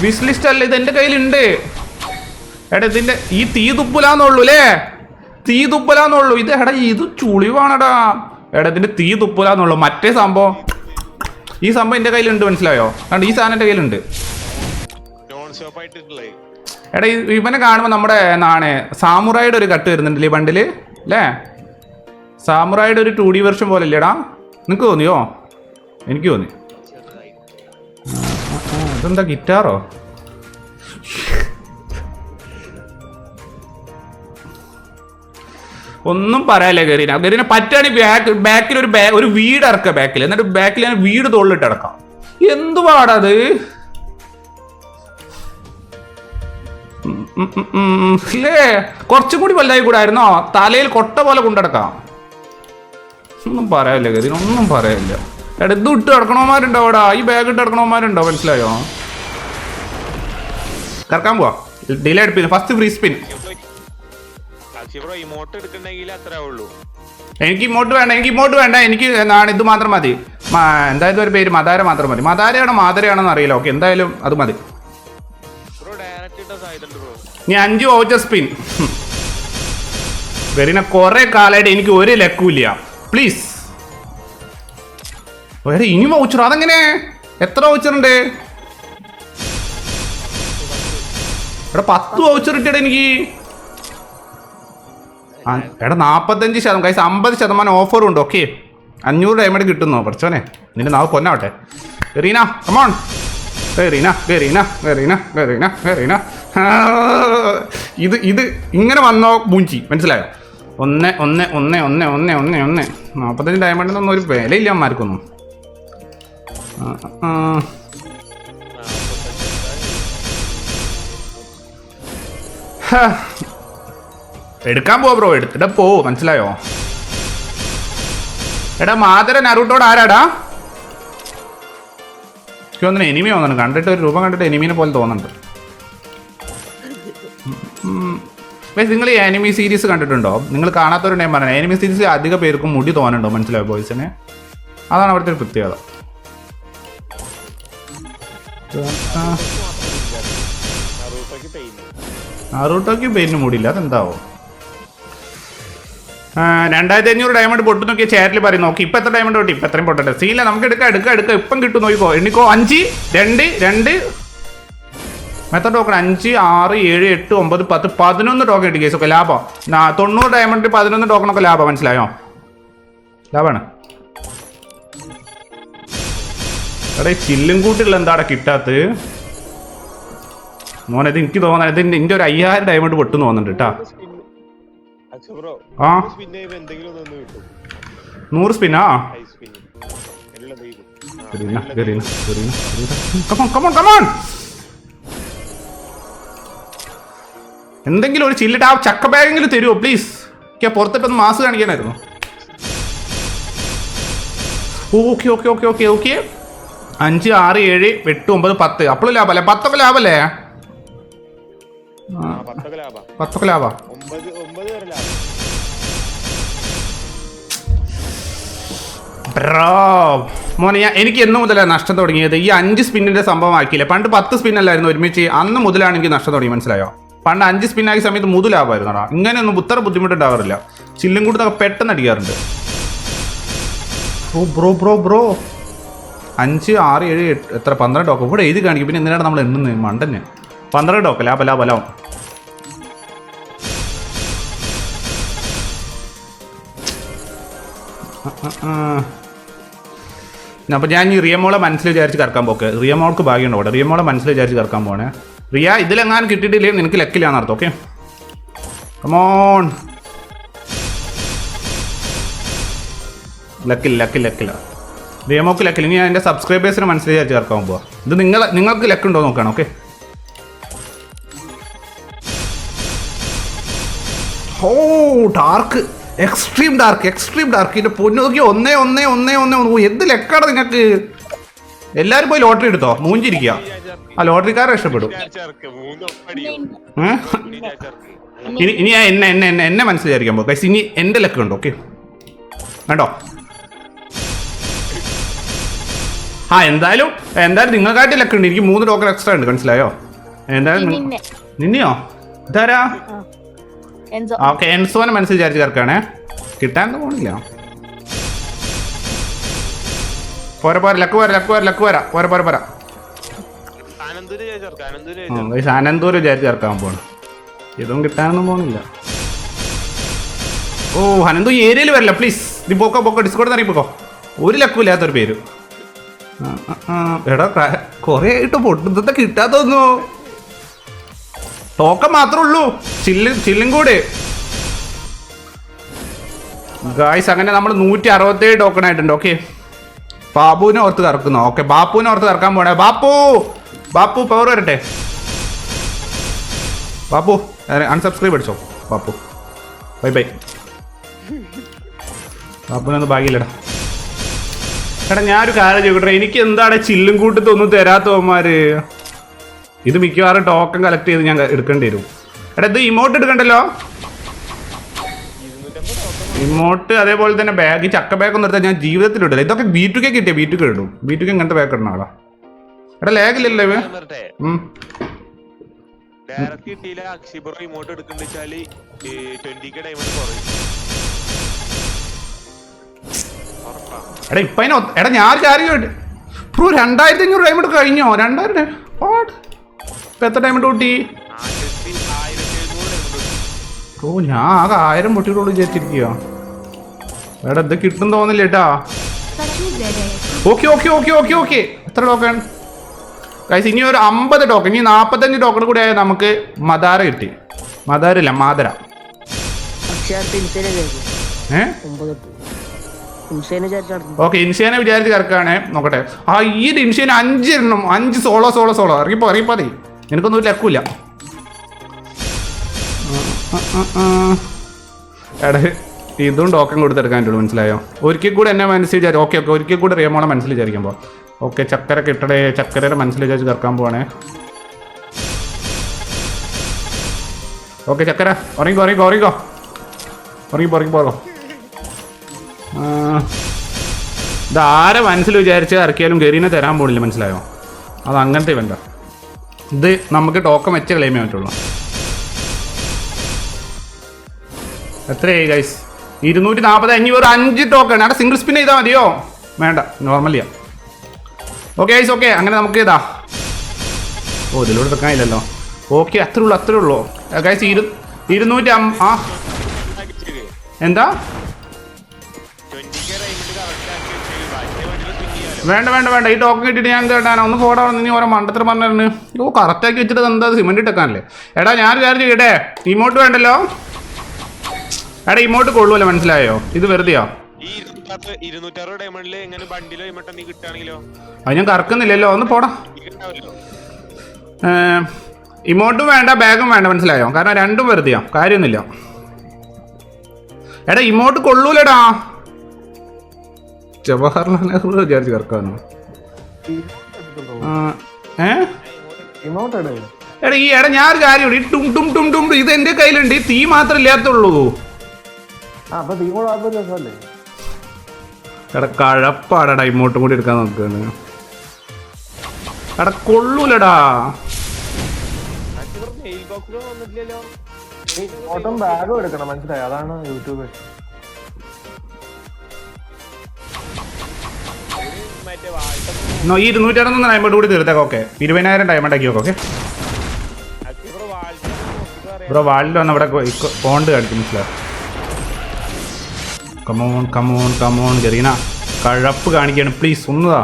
Wish list അല്ല? ഇത് എന്റെ കയ്യിലുണ്ട്. എടാ ഇതിന്റെ ഈ തീ തുപ്പലാന്നുള്ളൂ അല്ലേ? തീ തുപ്പലാന്നുള്ളൂ. ഇത് എടാ ഇത് ചുളിവാണെടാ. എടാ ഇതിന്റെ തീ തുപ്പലാന്നുള്ളൂ. മറ്റേ സംഭവം. ഈ സംഭവം എന്റെ കയ്യിലുണ്ട് മനസ്സിലായോ? കണ്ട് ഈ സാധനം എന്റെ കയ്യിലുണ്ട്. എടാ ഇവനെ കാണുമ്പോൾ നമ്മുടെ നാണ് സാമുറായുടെ ഒരു കട്ട് വരുന്നുണ്ടല്ലേ ഈ ബണ്ടിൽ അല്ലേ? സാമുറായുടെ ഒരു ടു ഡി വെർഷൻ പോലെ ഇല്ലേടാ നിനക്ക് തോന്നിയോ? എനിക്ക് തോന്നി. ഇതെന്താ ഗിറ്റാറോ ഒന്നും പറയാല്ല ഗരീന. ഗരീന പറ്റാണ് ബാക്ക് ബാക്കിൽ ഒരു ബാ- ഒരു വീട് ഇറക്കുക ബാക്കിൽ എന്നിട്ട് ബാക്കിൽ ഞാൻ വീട് തോളിലിട്ട് ഇറക്കാം എന്തു പാടത്. ഇല്ലേ? കുറച്ചും കൂടി വലുതായി കൂടായിരുന്നോ? തലയിൽ കൊട്ട പോലെ കൊണ്ടടക്കാം ഒന്നും പറയാനില്ല ഗരീന ഒന്നും പറയാനില്ല. എടാ ഇത് ഇട്ട് കിടക്കണമാരുണ്ടോ അവിടെ ഈ ബാഗ് ഇട്ട് കിടക്കണമാരുണ്ടോ മനസ്സിലായോ? കറക്കാൻ പോവാ. ഡിലേ എടുപ്പിന് ഫസ്റ്റ് ഫ്രീ സ്പിൻ എനിക്ക് ഇമോട്ട് വേണ്ട എനിക്ക് ഇമോട്ട് വേണ്ട. എനിക്ക് എന്താണ് ഇത് മാത്രം മതി. എന്തായാലും ഒരു പേര്? മതാര മാത്രം മതി. മതാരയാണോ മാതരയാണോ എന്ന് അറിയില്ല. ഓക്കെ എന്തായാലും അത് മതി. ഞാൻ അഞ്ച് വൗച്ചർ സ്പിൻ വെറിന കുറെ കാലമായിട്ട് എനിക്ക് ഒരു ലക്കുമില്ല പ്ലീസ് വേറെ ഇനി വൗച്ചർ അതെങ്ങനെ? എത്ര വൗച്ചർ ഉണ്ട്? എടാ പത്ത് വൗച്ചർ ഇട്ടിട എനിക്ക്. എടാ നാപ്പത്തഞ്ച് ശതമാനം കൈസ് അമ്പത് ശതമാനം ഓഫറും ഉണ്ട് ഓക്കെ അഞ്ഞൂറ് ഡയമണ്ട് കിട്ടുന്നോ? പഠിച്ചോനെ നിന്റെ നാവ് പൊന്നാവട്ടെ. റീന കമോൺ റീന റീന റീന റീന റീന ഇത് ഇത് ഇങ്ങനെ വന്നോ മൂഞ്ചി മനസ്സിലായോ? ഒന്ന് ഒന്ന് ഒന്ന് ഒന്ന് ഒന്ന് ഒന്ന് ഒന്ന്. നാൽപ്പത്തഞ്ച് ഡയമണ്ടിനൊന്നും ഒരു വിലയില്ല അമ്മമാർക്കൊന്നും. എടുക്കാൻ പോവാ ബ്രോ. എടുത്തിട്ട് പോ. മനസ്സിലായോ? എടാ മാതര നറൂട്ടോട് ആരാടാ? എനിക്ക് തോന്നുന്നു എനിമി തോന്നുന്നു കണ്ടിട്ട് ഒരു രൂപം കണ്ടിട്ട് എനിമീനെ പോലെ തോന്നുന്നുണ്ട്. നിങ്ങൾ ഈ എനിമി സീരീസ് കണ്ടിട്ടുണ്ടോ? നിങ്ങൾ കാണാത്തവരുടെ ഞാൻ പറഞ്ഞു എനിമി സീരീസ് അധിക പേർക്കും മുടി തോന്നുന്നുണ്ടോ? മനസ്സിലായോ ബോയ്സിന് അതാണ് അവിടുത്തെ ഒരു പ്രത്യേകത. നറൂട്ടോക്ക് പെയിന്റ് മൂടില്ല അതെന്താവോ? രണ്ടായിരത്തി അഞ്ഞൂറ് ഡയമണ്ട് പൊട്ടു നോക്കിയ ചാറ്റിൽ പറയും. നോക്കി ഇപ്പൊ എത്ര ഡയമണ്ട് പൊട്ടി? ഇപ്പൊ എത്രയും പൊട്ടട്ടെ. സീല നമുക്ക് എടുക്കാം എടുക്കാം എടുക്കാം. ഇപ്പം കിട്ടും. നോക്കിക്കോ. എണ്ണിക്കോ. അഞ്ച് രണ്ട് രണ്ട്. മെത്ത ടോക്കൺ അഞ്ച് ആറ് ഏഴ് എട്ട് ഒമ്പത് പത്ത് പതിനൊന്ന് ടോക്കൺ കിട്ടി കേസ് ഒക്കെ. ലാഭം. തൊണ്ണൂറ് ഡയമണ്ട് പതിനൊന്ന് ടോക്കൺ ഒക്കെ ലാഭം. മനസ്സിലായോ? ലാഭമാണ്. എടാ ചില്ലും കൂട്ടിയുള്ള എന്താടാ കിട്ടാത്തത്? മോനെ ഇത് എനിക്ക് തോന്നുന്നത് ഇത് എന്റെ ഒരു അയ്യായിരം ഡയമണ്ട് പൊട്ടു തോന്നുന്നുണ്ട് കേട്ടാ ആ? നൂറ് സ്പിന്നാ എന്തെങ്കിലും ഒരു ചില്ലിട്ട് ആ ചക്ക ബാഗെങ്കിലും തരുമോ പ്ലീസ് ആ പുറത്തിട്ടൊന്ന് mass കാണിക്കാനായിരുന്നു. Okay okay okay okay okay അഞ്ച് ആറ് ഏഴ് എട്ട് ഒമ്പത് പത്ത്. അപ്പോഴും ലാഭല്ലേ പത്തൊക്കെ ലാഭമല്ലേ? ആ. പത്തൊക്കെ ലാഭം. ബ്രോ മോനെ ഞാൻ എനിക്ക് എന്ന് മുതലാണ് നഷ്ടം തുടങ്ങിയത്. ഈ അഞ്ച് സ്പിന്നിന്റെ സംഭവം ആക്കിയില്ല? പണ്ട് പത്ത് സ്പിന്നല്ലായിരുന്നു ഒരുമിച്ച്. അന്ന് മുതലാണ് എനിക്ക് നഷ്ടം തുടങ്ങി മനസ്സിലായോ? പണ്ട് അഞ്ച് സ്പിന്നാക്കിയ സമയത്ത് മുതു ലാഭമായിരുന്നടാ. ഇങ്ങനെയൊന്നും ഉത്തര ബുദ്ധിമുട്ടുണ്ടാവാറില്ല ചില്ലും കൂടുതൽ പെട്ടെന്ന് അടിക്കാറുണ്ട്. Bro bro bro bro. അഞ്ച് ആറ് ഏഴ് എട്ട് എത്ര? പന്ത്രണ്ട് ഡോക്ക്. ഇവിടെ എഴുതി കാണിക്കും. പിന്നെ എന്തിനാണ് നമ്മൾ എണ്ണുന്നത് മണ്ടന് പന്ത്രണ്ട് ഡോക്ക് ലാഭ ലാഭ ലാഭം അപ്പം ഞാൻ ഈ റിയമോളെ മനസ്സിൽ വിചാരിച്ച് കറക്കാൻ പോക്ക്. റിയമോൾക്ക് ഭാഗ്യമുണ്ട് അവിടെ? റിയമോളെ മനസ്സിൽ വിചാരിച്ച് കറക്കാൻ പോണേ. റിയ ഇതിലെങ്ങാനും കിട്ടിയിട്ടില്ലേ? നിനക്ക് ലക്കില്ലാന്ന് അർത്ഥം ഓക്കെ? കമോൺ ലക്കില്ല ലക്കില്ല ലക്കില്ല റിയമോക്ക് ലക്കില്ല ഇനി ഞാൻ എന്റെ സബ്സ്ക്രൈബേഴ്സിന് മനസ്സിലായി കറക്കാൻ പോവാ. ഇത് നിങ്ങൾ നിങ്ങൾക്ക് ലക്കുണ്ടോ നോക്കണം ഓക്കെ? ഓ dark extreme dark extreme dark ഇതിന്റെ പൊന്നു നോക്കി ഒന്നേ ഒന്നേ ഒന്നേ ഒന്നേ ഒന്ന്. എന്ത് ലെക്കാണ് നിങ്ങൾക്ക് എല്ലാരും പോയി ലോട്ടറി എടുത്തോ? മൂഞ്ചിരിക്കുക ആ ലോട്ടറിക്കാരെ രക്ഷപ്പെടും. ഇനി ഇനി എന്നെ എന്നെ എന്നെ എന്നെ മനസ്സിലായിരിക്കാൻ പോകും ഇനി എന്റെ ലക്ക് ഉണ്ടോ ഓക്കെ? വേണ്ടോ ആ എന്തായാലും എന്തായാലും നിങ്ങൾക്കായിട്ട് ലക്ക് ഉണ്ട്. എനിക്ക് മൂന്ന് ടോക്കൺ എക്സ്ട്രാ ഉണ്ട്. മനസ്സിലായോ? എന്തായാലും നിന്നെയോ? ഇതാരാ? ഓക്കെ എൻസോനെ മനസ്സിൽ വിചാരിച്ച് ചേർക്കാണേ കിട്ടാൻ പോണില്ല. പോരെ പോരെ ലക്ക് പോരാ ലക്ക് പോരാ ലക്ക് പോരാ. പോരെ പോരെ പോരാ. അനന്തൂര് വിചാരിച്ച് ചേർക്കാൻ പോണ് ഇതും കിട്ടാനൊന്നും പോണില്ല. ഓ അനന്തു ഏരിയയിൽ വരില്ല. പ്ലീസ് നീ പോക്കോ പോക്കോ ഡിസ്കോഡ് നിന്ന് പോക്കോ ഒരു ലക്കും ഇല്ലാത്തൊരു പേര്. എടാ കൊറേ ആയിട്ട് പൊട്ടുന്നത്തെ കിട്ടാത്തൊന്നു? ടോക്കൺ മാത്രമേ ഉള്ളൂ. ചില്ല് ചില്ലും കൂടെ. ഗായ്സ് അങ്ങനെ നമ്മൾ നൂറ്റി അറുപത്തേഴ് ടോക്കൺ ആയിട്ടുണ്ട് ഓക്കെ ബാബുവിനെ ഓർത്ത് തറക്കുന്നു ഓക്കെ ബാപ്പുവിനെ ഓർത്ത് തറക്കാൻ പോണേ. ബാപ്പു ബാപ്പു പവർ വരട്ടെ. ബാപ്പു അൺസബ്സ്ക്രൈബ് അടിച്ചോ. ബാപ്പു ബൈ ബൈ ബാപ്പുവിനൊന്നും ഭാഗ്യമില്ലടാ എടാ ഞാനൊരു കാര്യം ചോദിക്കട്ടെ. എനിക്ക് എന്താണ് ചില്ലും കൂട്ടത്തൊന്നും തരാത്തവന്മാര്? ഇത് മിക്കവാറും ടോക്കൺ കളക്ട് ചെയ്ത് ഞാൻ എടുക്കേണ്ടി വരും. എടാ ഇത് ഇമോട്ട് എടുക്കണ്ടല്ലോ? ഇമോട്ട് അതേപോലെ തന്നെ ബാഗ് ചക്ക ബാഗ് ഒന്നും എടുത്താൽ ഞാൻ ജീവിതത്തിൽ ഇടില്ല ഇതൊക്കെ ബി ടു കെ കിട്ടിയ ബി ടു കെ ഇടും. ബി ടു കെ ഇങ്ങനത്തെ ബാഗ് ഇടണം ആളാ. എടാ ലാഗില്ലല്ലോ ഇവ വരട്ടെ. ഉം. ഡയറക്റ്റ് കിട്ടിയില്ല. ഇമോട്ട് എടുക്കണ്ട വെച്ചാൽ ട്വന്റി കെ ഡയമണ്ട് കുറയും. ഉറപ്പാ എടാ ഇപ്പൊ അതിന് എടാ ഞാൻ കാര്യമായിട്ട് കാര്യം ബ്രോ രണ്ടായിരത്തി അഞ്ഞൂറ് ഡയമണ്ട് കഴിഞ്ഞോ? രണ്ടായിരം? ഇപ്പൊ എത്ര ഡയമണ്ട് കൂട്ടി? ബ്രോ ഞാൻ ആകെ ആയിരം പൊട്ടിയിട്ടുള്ളൂ വിചാരിച്ചിരിക്കുക എടാ ഇത് കിട്ടും തോന്നില്ല കേട്ടാ. Okay okay okay okay okay. എത്ര ടോക്കൺ കൈസ് ഇനി ഒരു അമ്പത് ടോക്കൺ ഇനി നാൽപ്പത്തഞ്ച് ടോക്കൺ കൂടി ആയാൽ നമുക്ക് മദാര കിട്ടി. മദാരില്ല മാതര. ഏഹ് ഓക്കെ ഇൻഷേനെ വിചാരിച്ച് കറക്കാണ്. നോക്കട്ടെ. ആ ഈ ഒരു ഇൻഷേന് അഞ്ച് സോളോ സോളോ സോളോ. ഇറങ്ങിപ്പോ ഇറങ്ങിപ്പോ അതെ എനിക്കൊന്നും ഒരു ലക്കൂല എടാ ഇതും ടോക്കൺ കൊടുത്തെടുക്കാൻ പറ്റുള്ളൂ മനസ്സിലായോ? ഒരിക്കൽ കൂടെ എന്നെ മനസ്സിൽ വിചാരിച്ചു ഓക്കെ ഓക്കെ ഒരിക്കൽ കൂടെ റിയമോളെ മനസ്സിൽ വിചാരിക്കുമ്പോൾ ഓക്കെ ചക്കര കിട്ടടേ ചക്കരയുടെ മനസ്സിൽ വിചാരിച്ച് കറക്കാൻ പോവാണേ. ഓക്കെ ചക്കര ഉറങ്ങിക്കോ ഉറങ്ങിക്കോ ഉറങ്ങിക്കോ. ഉറങ്ങിപ്പോ ഉറങ്ങിപ്പോ ഉറങ്ങോ ഇത് ആരെ മനസ്സിൽ വിചാരിച്ച് ഇറക്കിയാലും ഗരീനെ തരാൻ പോണില്ല മനസ്സിലായോ? അത് അങ്ങനത്തെ ഇവന്റ ഇത് നമുക്ക് ടോക്കൺ വെച്ച് ക്ലെയിം ചെയ്യാൻ പറ്റുള്ളൂ. എത്രയായി ഗൈസ് ഇരുന്നൂറ്റി നാൽപ്പത് അഞ്ഞൂറ് അഞ്ച് ടോക്കൺ അവിടെ സിംഗിൾ സ്പിൻ ചെയ്താൽ മതിയോ? വേണ്ട നോർമൽ ചെയ്യാം. ഓക്കെ ഗൈസ് ഓക്കെ അങ്ങനെ നമുക്ക് ഇതാ. ഓ ഇതിലൂടെ എടുക്കാനില്ലല്ലോ ഓക്കെ അത്രേ ഉള്ളൂ അത്രേ ഉള്ളൂ. ഗൈസ് ഇരു ഇരുന്നൂറ്റി ആ. എന്താ? വേണ്ട വേണ്ട വേണ്ട. ഈ ടോക്കൺ കിട്ടിയിട്ട് ഞാൻ ഇടാനാ? ഒന്ന് പോടാ നീ ഓരോ മണ്ടത്തിൽ പറഞ്ഞു ഓ കറക്റ്റാക്കി വെച്ചിട്ട് എന്താ? സിമെന്റ് ഇട്ടേക്കാനല്ലേ. എടാ ഞാൻ കാര്യം ചെയ്യട്ടെ ഇമോട്ട് വേണ്ടല്ലോ? എടാ ഇമോട്ട് കൊള്ളുമല്ലോ മനസ്സിലായോ? ഇത് വെറുതെയോ. അത് ഞാൻ കറക്കുന്നില്ലല്ലോ. ഒന്ന് പോടാ. ഇമോട്ടും വേണ്ട ബാഗും വേണ്ട മനസ്സിലായോ? കാരണം രണ്ടും വെറുതെയാ. കാര്യമൊന്നുമില്ല. എടാ ഇമോട്ട് കൊള്ളൂലടാ. ജവഹർലാൽ നെഹ്റു വിചാരിച്ച് ഇട് എടാ ഈ എടാ ഞാൻ ഒരു കാര്യം ഈ ടും ടും ടും ടും ഇത് എന്റെ കയ്യിലുണ്ട്. ഈ തീ മാത്രം ഇല്ലാത്തുള്ളൂ. എടാ കഴപ്പാടാ ഇമോട്ടും കൂടി എടുക്കാൻ നോക്കാണ് എടാ കൊള്ളൂലടാ. ഓട്ടം ബാഗും എടുക്കണം മനസ്സിലായി? അതാണ് യൂട്യൂബ്. ഈ ഇരുന്നൂറ്റി അറുപത്തൊന്ന് ഡയമണ്ട് കൂടി തീർത്തേക്ക് ഓക്കെ ഇരുപതിനായിരം ഡയമണ്ട് ആക്കി ഓക്കെ ബ്രോ വാളിൽ വന്ന് ഇവിടെ ഫോണ്ട് കാണിക്കും മനസ്സിലാവും come on come on come on Jareena. കഴപ്പ് കാണിക്കാണ്. പ്ലീസ് ഒന്നതാ.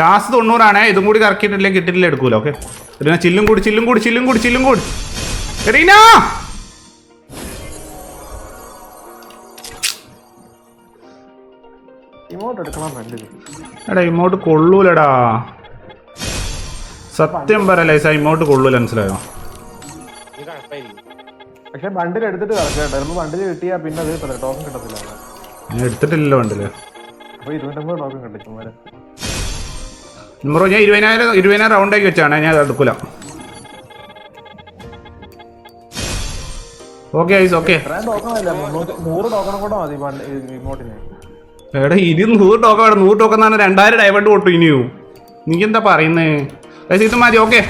ലാസ്റ്റ് തൊണ്ണൂറാണേ. ഇതും കൂടി കറക്കിയിട്ടില്ലെങ്കിൽ കിട്ടിയിട്ടില്ല എടുക്കൂല ഓക്കെ ചില്ലും കൂടി ചില്ലും കൂടി ചില്ലും കൂടി ചില്ലും കൂടി. ജെറീന! ഇമോട്ട് എടുക്കണം എടാ ഇമോട്ട് കൊള്ളൂലടാ. സത്യം പറ ലൈസ ഇങ്ങോട്ട് കൊള്ളൂല മനസ്സിലായോ? പക്ഷെ ബണ്ടിൽ എടുത്തിട്ട് കളക്ട് ചിലപ്പോൾ ബണ്ടിൽ കിട്ടിയാൽ പിന്നെ അത് ടോക്കൺ കിട്ടത്തില്ല. ഞാൻ എടുത്തിട്ടില്ലല്ലോ ബണ്ടിൽ. അപ്പൊ ഇരുപത്തമ്പത് ടോക്കൺ കിട്ടും ചുമ്മാ ബ്രോ ഞാൻ ഇരുപതിനായിരം ഇരുപതിനായിരം റൗണ്ട് ആക്കി വെച്ചാണ്. ഞാൻ എടുക്കൂല. ഓക്കെ ഐസ് ഓക്കെ നൂറ് ടോക്കൺ കൂടെ മതി ഇങ്ങോട്ടിന്. ഇമോട്ടിന് എടാ ഇനി നൂറ് ടോക്കൺ വേണം. നൂറ് ടോക്കൺ തന്നെ രണ്ടായിരം ഡയമണ്ട് കൊട്ടു ഇനിയോ. നീ എന്താ പറയുന്നേ? ഗൈസ് ഇത് മതി ഓക്കെ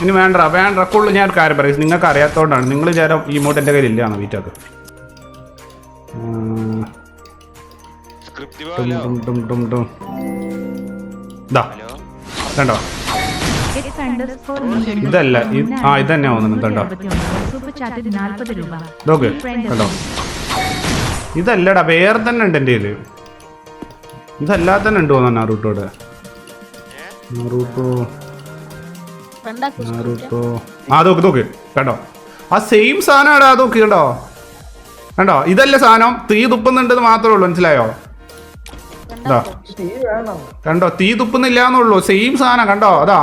ഇനി വേണ്ട വേണ്ട കൊള്ളു ഞാൻ ഒരു കാര്യം പറയും. നിങ്ങൾക്ക് അറിയാത്തതുകൊണ്ടാണ് നിങ്ങൾ ചേരം ഈ ഇമോട്ട് എന്റെ കയ്യിൽ ഇല്ലാന്ന് വീറ്റൊക്കെ കണ്ടോ? ഇതല്ല, ഇത്- ആ, ഇതന്നെ തോന്നുന്നു, കണ്ടോ? ഇതൊക്കെ കണ്ടോ? ഇതല്ലടാ വേറെ തന്നെ ഉണ്ട് എന്റെ കയ്യിൽ ഇതല്ലാതെ തന്നെ ഉണ്ട് തോന്നുന്നു നാറൂട്ടോടെ. നാറൂട്ടോ. നാറൂട്ടോ. ആ നോക്ക് നോക്ക്. കണ്ടോ? ആ സെയിം സാധനമാടാ നോക്ക് കണ്ടോ? കണ്ടോ? ഇതല്ല സാധനം? തീ തുപ്പുന്നുണ്ടെന്ന് മാത്രമേ ഉള്ളൂ മനസ്സിലായോ? ഇതാ തീ വേണം. കണ്ടോ? തീ തുപ്പുന്നില്ല എന്നുള്ളൂ. സെയിം സാധനം കണ്ടോ? അതാ.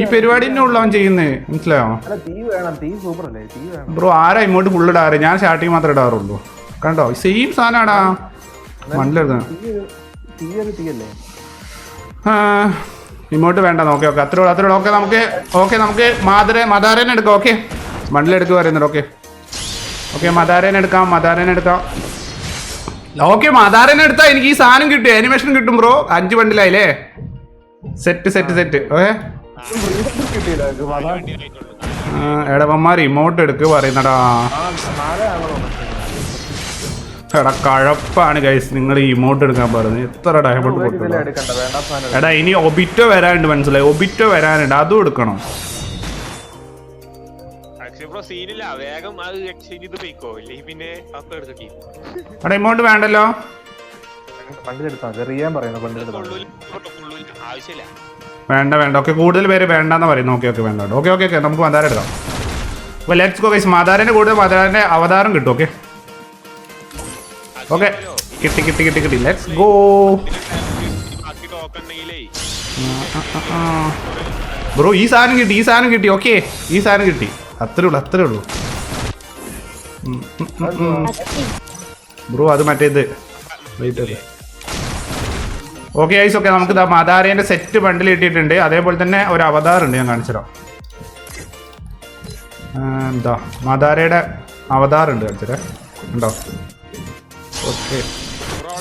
ഈ പരിപാടി തന്നെ ഉള്ളു അവൻ ചെയ്യുന്നേ മനസ്സിലായോ? അല്ല തീ വേണം. തീ സൂപ്പർ അല്ലേ തീ വേണം. ബ്രോ ആരാ ഇങ്ങോട്ട് ഫുൾ ഇടാറ്? ഞാൻ സ്റ്റാർട്ടിങ് മാത്രമേ ഇടാറുള്ളൂ. കണ്ടോ? സെയിം സാധനമാടാ. മണ്ടിലെടുക്കണം തീയല്ലേ? ഇങ്ങോട്ട് വേണ്ട നോക്കെ ഓക്കെ അത്രേ അത്രേ ഓക്കെ നമുക്ക് ഓക്കെ നമുക്ക് മാതര മദാരേനെ എടുക്കാം ഓക്കെ. മണ്ടിലെടുക്കുക പറയുന്നുണ്ട് ഓക്കെ. ഓക്കെ മദാരേനെ എടുക്കാം മദാരേനെ എടുക്കാം. ഓക്കെ മദാരേനെ എടുത്താൽ എനിക്ക് ഈ സാധനം കിട്ടും ആനിമേഷൻ കിട്ടും ബ്രോ അഞ്ച് ബണ്ടിലായില്ലേ സെറ്റ് സെറ്റ് സെറ്റ് ഓക്കെ. എടവന്മാർ ഇമോട്ട് എടുക്കുക പറയുന്നടാ. എടാ കഴപ്പാണ് ഗൈസ് നിങ്ങൾ ഈ ഇമോട്ട് എടുക്കാൻ പറയുന്നത് എത്ര ഡയമണ്ട് സാധനം എടാ ഇനി ഒബിറ്റോ വരാനുണ്ട് മനസ്സിലായി? ഒബിറ്റോ വരാനുണ്ട്. അതും എടുക്കണം. എടാ ഇമോട്ട് വേണ്ടല്ലോ. വേണ്ട വേണ്ട. ഓക്കെ കൂടുതൽ പേര് വേണ്ടെന്ന് പറയുന്നു. ഓക്കെ ഓക്കെ വേണ്ട. Okay okay okay. നമുക്ക് മതാരം എടുക്കാം. അപ്പോൾ ലെറ്റ്സ് ഗോ ഗൈസ് മദാരന്റെ കൂടുതൽ മദാരന്റെ അവതാരം കിട്ടും ഓക്കെ? ഓക്കെ കിട്ടി കിട്ടി കിട്ടി കിട്ടി. ലെറ്റ്സ് ഗോ ബ്രോ ഈ സാധനം കിട്ടി ഈ സാധനം കിട്ടി. ഓക്കെ ഈ സാധനം കിട്ടി. അത്രേ ഉള്ളൂ അത്രേ ഉള്ളൂ. ബ്രോ അത് മറ്റേത് വെയിറ്റ് ഓക്കെ ഐസ് ഓക്കെ നമുക്ക് മദാരേന്റെ സെറ്റ് ബണ്ടിൽ കിട്ടിയിട്ടുണ്ട്. അതേപോലെ തന്നെ ഒരു അവതാർ ഉണ്ട് ഞാൻ കാണിച്ചുതരാം എന്താ? മദാരയുടെ അവതാറുണ്ട് കാണിച്ചുതരാം ഉണ്ടോ? ഓക്കെ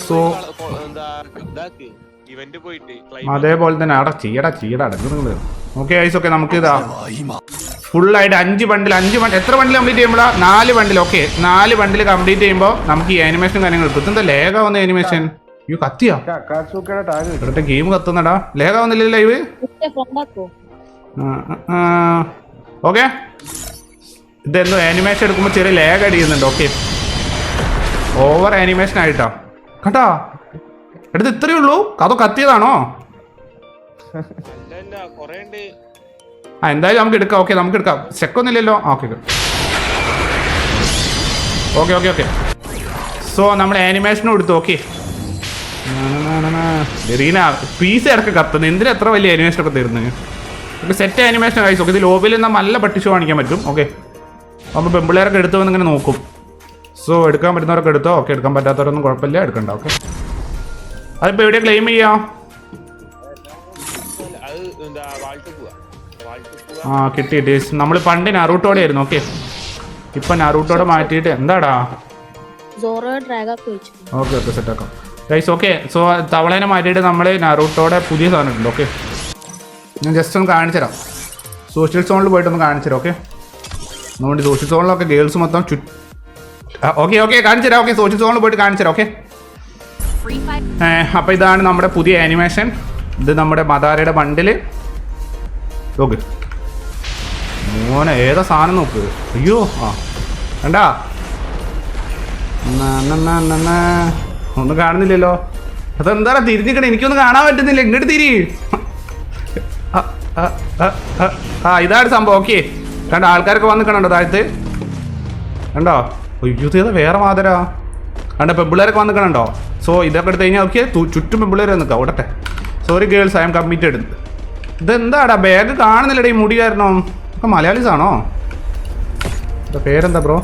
സോ എന്താ ഇതാക്ക്. ഇവന്റ് പോയിട്ട് അതേപോലെ തന്നെ അടാ ചീട ചെയ്യടാ നിങ്ങൾ ഓക്കെ ഐസ് ഓക്കെ നമുക്ക് ഇതാ. ഫുള്ളായിട്ട് അഞ്ച് ബണ്ടിൽ അഞ്ച് ബണ്ടിൽ എത്ര ബണ്ടിൽ കംപ്ലീറ്റ് ചെയ്യുമ്പോഴാ? നാല് ബണ്ടിൽ ഓക്കെ നാല് ബണ്ടിൽ കംപ്ലീറ്റ് ചെയ്യുമ്പോൾ നമുക്ക് ഈ ആനിമേഷൻ കാര്യങ്ങൾ കിട്ടും. ലേഖ ലേഖാവുന്ന ആനിമേഷൻ അയ്യോ കത്തിയാ? ഇവിടുത്തെ ഗെയിം കത്തുന്നടാ. ലേഖാവുന്നില്ല ലൈവ് ഓക്കെ ഇതെന്തോ ആനിമേഷൻ എടുക്കുമ്പോൾ ചെറിയ ലേഖ അടിയുന്നുണ്ട് ഓക്കെ ഓവർ ആനിമേഷൻ ആയിട്ടാ. കേട്ടാ എടുത്ത് ഇത്രയേ ഉള്ളൂ? കഥ കത്തിയതാണോ ആ എന്തായാലും നമുക്ക് എടുക്കാം. ഓക്കെ നമുക്ക് എടുക്കാം. ചെക്കൊന്നുമില്ലല്ലോ okay okay okay okay so നമ്മൾ ആനിമേഷനും എടുത്തു. ഓക്കെ റീന പീസ് ഇടയ്ക്ക് കത്തുന്നു. എന്തിനാ എത്ര വലിയ ആനിമേഷൻ ഒക്കെ തരുന്നത് ഇപ്പൊ സെറ്റ് ആനിമേഷൻ കഴിച്ചു ഓക്കെ ഇത് ലോബിൽ നിന്നാൽ നല്ല പട്ടിച്ചു കാണിക്കാൻ പറ്റും. ഓക്കെ അപ്പോൾ പെമ്പിള്ളേരൊക്കെ എടുത്തു വന്ന് ഇങ്ങനെ നോക്കും. സോ എടുക്കാൻ പറ്റുന്നവരൊക്കെ എടുത്തോ? ഓക്കെ എടുക്കാൻ പറ്റാത്തവരൊന്നും കുഴപ്പമില്ല. എടുക്കണ്ട ഓക്കെ അതിപ്പോൾ എവിടെ ക്ലെയിം ചെയ്യാം? ആ കിട്ടി ഡേസ് നമ്മൾ പണ്ട് നറൂട്ടോടെ ആയിരുന്നു ഓക്കെ ഇപ്പൊ നറൂട്ടോടെ മാറ്റിയിട്ട് എന്താടാ? ഓക്കെ ഓക്കെ സെറ്റ് ആക്കാം. ഗൈസ് ഓക്കെ സോ തവളേനെ മാറ്റിയിട്ട് നമ്മൾ നറൂട്ടോടെ പുതിയ സാധനം ഉണ്ട് ഓക്കെ ഞാൻ ജസ്റ്റ് ഒന്ന് കാണിച്ചു തരാം. സോഷ്യൽ സോണിൽ പോയിട്ട് ഒന്ന് കാണിച്ചു തരാം ഓക്കെ അതുകൊണ്ട് സോഷ്യൽ സോണിലൊക്കെ ഗേൾസ് മൊത്തം ചു ഓക്കെ ഓക്കെ കാണിച്ചു തരാം. ഓക്കെ സോഷ്യൽ സോണിൽ പോയിട്ട് കാണിച്ചു തരാം ഓക്കെ അപ്പോൾ ഇതാണ് നമ്മുടെ പുതിയ ആനിമേഷൻ ഇത് നമ്മുടെ മദാരയുടെ ബണ്ടിൽ നോക്ക് മോനെ ഏതാ സാധനം നോക്ക്? അയ്യോ ആ. കണ്ടാ. ഒന്നും കാണുന്നില്ലല്ലോ. അതെന്താ തിരിഞ്ഞിക്കണേ? എനിക്കൊന്നും കാണാൻ പറ്റുന്നില്ല. ഇങ്ങോട്ട് തിരി. ആ, ഇതാണ് സംഭവം. ഓക്കെ കണ്ടോ ആൾക്കാരൊക്കെ വന്ന് കണ്ടോ താഴത്ത്? കണ്ടോ? അയ്യോ ഇത് വേറെ മാതരാ കണ്ടോ പെമ്പിള്ളേരൊക്കെ വന്ന് കണ്ടോ സോ ഇതൊക്കെ എടുത്ത് കഴിഞ്ഞാൽ ഓക്കെ ചുറ്റും പെമ്പിള്ളേർ നിൽക്കാം ഓടട്ടെ. Sorry girls I'm committed ഇതെന്താടാ ബാഗ് കാണുന്നില്ലടാ ഈ മുടി കാരണം. ഒക്കെ മലയാളീസ് ആണോ? എന്താ പേരെന്താ ബ്രോ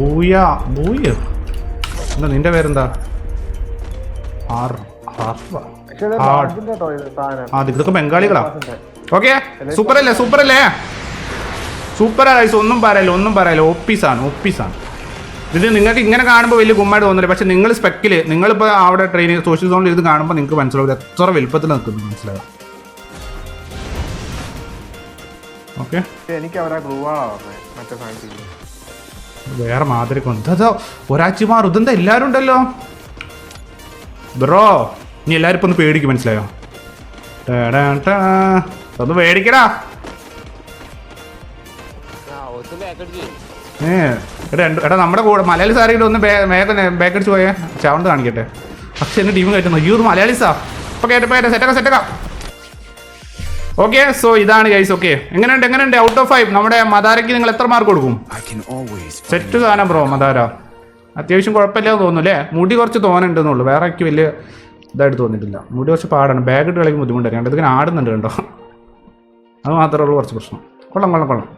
ബൂയ ബൂയ? എന്താ നിന്റെ പേരെന്താ? ആർ ആ. ഇതൊക്കെ ബംഗാളികളാ. ഓക്കെ സൂപ്പർ അല്ലേ? സൂപ്പർ അല്ലേ സൂപ്പർ ആയിസ് ഒന്നും പറയല്ലോ ഒന്നും പറയല്ലോ. ഒപ്പീസാണ് ഒപ്പീസാണ്. ഇത് നിങ്ങൾക്ക് ഇങ്ങനെ കാണുമ്പോൾ വലിയ കുമ്മായിട്ട് തോന്നില്ല. പക്ഷേ നിങ്ങൾ സ്പെക്കിൽ നിങ്ങളിപ്പോൾ അവിടെ ട്രെയിനിങ് സോഷ്യൽ സോണിൽ ഇത് കാണുമ്പോൾ നിങ്ങൾക്ക് മനസ്സിലാവില്ല എത്ര വലുപ്പത്തിൽ നിൽക്കുന്നു മനസ്സിലാവും ഓക്കെ എനിക്ക് അവരാ മറ്റേ വേറെ മാതിരി കൊണ്ട്. അതോ ഒരാഴ്ചമാർ ഇതെന്താ എല്ലാവരും ഉണ്ടല്ലോ? ബ്രോ നീ എല്ലാവരും ഇപ്പൊ ഒന്ന് പേടിക്കും മനസ്സിലായോ. ഒന്ന് പേടിക്കടാ. ഏ എടാ എടാ നമ്മുടെ കൂടെ മലയാളി സാറിയുടെ ഒന്ന് ബാക്ക് അടിച്ച് പോയേ. ചാവണ്ട് കാണിക്കട്ടെ. പക്ഷെ എന്റെ ടീം കയറ്റുന്നു അയ്യോ മലയാളി മലയാളീസാ ഇപ്പൊ കേട്ടപ്പോ പോയ സെറ്റക്കാം സെറ്റക്കാം ഓക്കെ സോ ഇതാണ് ഗൈസ് ഓക്കെ എങ്ങനെയുണ്ട് എങ്ങനെയുണ്ട്? ഔട്ട് ഓഫ് ഫൈവ് നമ്മുടെ മദാരയ്ക്ക് നിങ്ങൾ എത്ര മാർക്ക് കൊടുക്കും? സെറ്റ് സാധനം ബ്രോ മദാര. അത്യാവശ്യം കുഴപ്പമില്ലാന്ന് തോന്നുന്നു അല്ലേ? മുടി കുറച്ച് തോന്നുന്നുണ്ടെന്നുള്ളൂ വേറെ എനിക്ക് വലിയ ഇതായിട്ട് തോന്നിയിട്ടില്ല. മുടി കുറച്ച് പാടാണ്. ബാഗ് ഇട്ട് കളിക്കുമ്പോൾ ബുദ്ധിമുട്ടാണ്. ഇതിങ്ങനെ ആടുന്നുണ്ട് കണ്ടോ? അത് മാത്രമേ ഉള്ളൂ കുറച്ച് പ്രശ്നം. കൊള്ളാം കൊള്ളാം കൊള്ളാം.